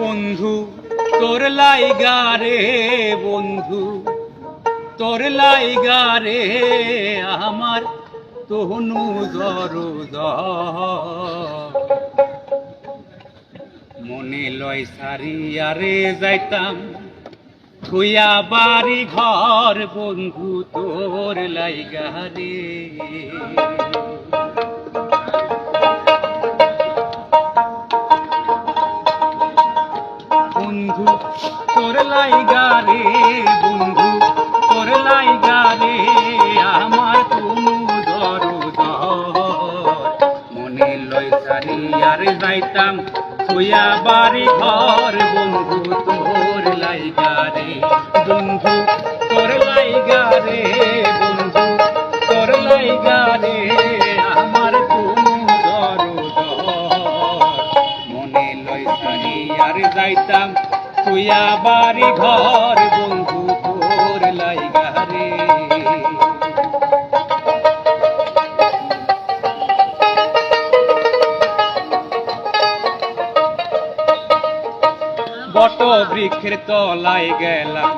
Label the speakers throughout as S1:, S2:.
S1: বন্ধু, তোর লাইগা রে বন্ধু, তোর লাইগা রে আমার তনু জরু মনে লয় সারিয়ারে যাইতাম থুয়া বাড়ি ঘর বন্ধু, তোর লাইগা রে। তোর লাইগা রে বন্ধু, তোর লাইগা রে আমার তুমু দরু মনে লয় সারি আর যাইতাম তুইয়া বাড়ি ঘর বন্ধু, তোর লাইগা রে বন্ধু, তোর লাইগা রে বন্ধু, তোর লাইগা রে আমার তুমু দরু মনে লয় সারি আর যাইতাম তুইয়া বাড়ি ঘর বন্ধু তোর লাইগা রে। বট বৃক্ষের তলায় গেলাম,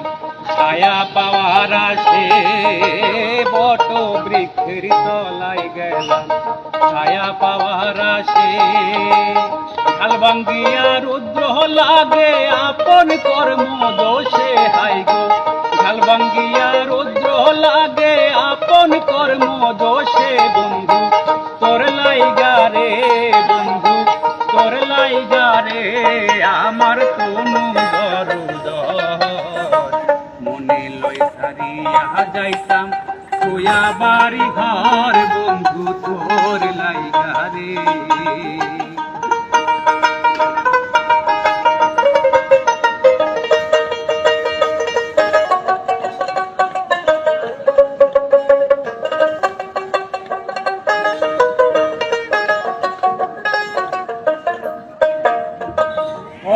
S1: ছায়া পাওয়ার আসে। বট বৃক্ষের তলায় গেলাম ছায়া পাওয়ার আসে ঝালবাঙ্গিয়া রুদ্র লাগে আপন কর্ম দোষে হাই গো। ঝালবাঙ্গিয়া রুদ্র লাগে আপন কর্ম দোষে, বন্ধু। তোর লাইগা রে, বন্ধু। তোর লাইগা রে, আমার তনু দরুদ। মনে লই সারিয়া যাইতাম তুয়া বাড়ি ঘর বন্ধু তোর লাইগা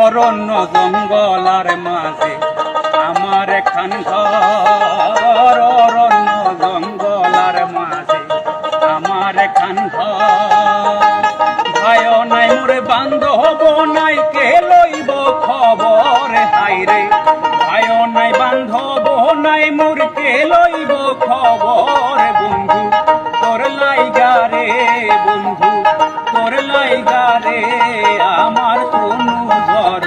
S1: অরণ্য জঙ্গলার মাঝে আমার এখান ঘর। নাই কে লইব খবর? হাইরে ভয় নাই বান্ধব, নাই মোর কে লইব খবর? বন্ধু, তোর লাইগা রে, বন্ধু, তোর লাইগা রে, আমার তনু জর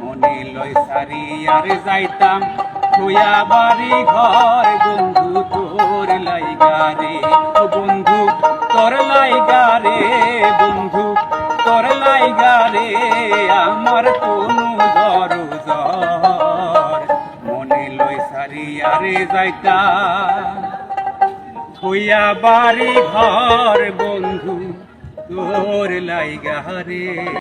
S1: মনে লয় সারি আর যাইতাম তুয়া বাড়ি ঘর। বন্ধু, তোর লাইগা রে, বন্ধু, তোর লাইগা রে লাইগা রে, আমার কোনো দরজ মনে লই সারি আরে যাইতাম থইয়া বাড়ি ঘর বন্ধু, তোর লাইগা রে।